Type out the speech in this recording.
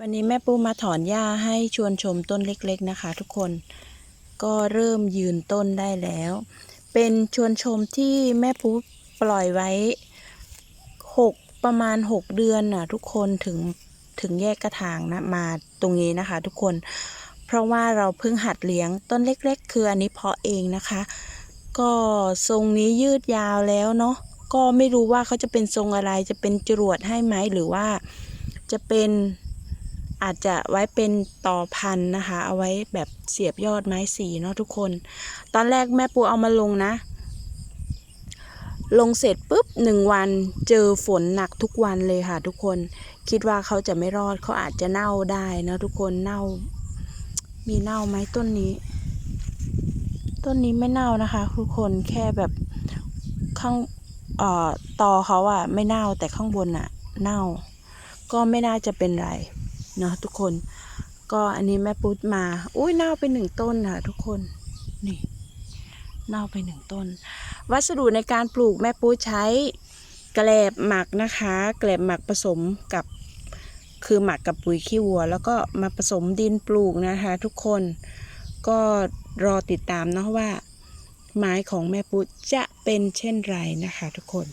วันนี้แม่ปูมาถอนหญ้าให้ชวนชมต้นเล็กๆนะคะ ทุกคนก็เริ่มยืนต้นได้แล้ว เป็นชวนชมที่แม่ปูปล่อยไว้หกประมาณหกเดือนน่ะทุกคนถึงถึงแยกกระถางนะมาตรงนี้นะคะ ทุกคน เพราะว่าเราเพิ่งหัดเลี้ยงต้นเล็ก ๆ คืออันนี้เพาะเองนะคะ ก็ทรงนี้ยืดยาวแล้วเนาะก็ไม่รู้ว่าเขาจะเป็นทรงอะไรจะเป็นจรวดให้ไหมหรือว่าจะเป็น อาจจะไว้เป็นต่อพันนะคะ เอาไว้แบบเสียบยอดไม้สีเนาะทุกคน ตอนแรกแม่ปูเอามาลงนะ ลงเสร็จปุ๊บหนึ่งวันเจอฝนหนักทุกวันเลยค่ะ ทุกคนคิดว่าเขาจะไม่รอดเขาอาจจะเน่าได้นะทุกคนเน่า มีเน่าไหมต้นนี้ ต้นนี้ไม่เน่านะคะ ทุกคนแค่แบบข้างเอ่อตอเขาอะไม่เน่าแต่ข้างบนอะเน่า ก็ไม่น่าจะเป็นไร เนาะทุกคน ก็อันนี้แม่ปุ๊ดมาอุ้ยเน่าไปหนึ่งต้นค่ะทุกคนนี่เน่าไปหนึ่งต้น วัสดุในการปลูกแม่ปุ๊ดใช้แกลบหมักนะคะแกลบหมักผสมกับคือหมักกับปุ๋ยขี้วัว แล้วก็มาผสมดินปลูกนะคะ ทุกคนก็รอติดตามเนาะว่า ไม้ของแม่ปุ๊จะเป็นเช่นไรนะคะ ทุกคน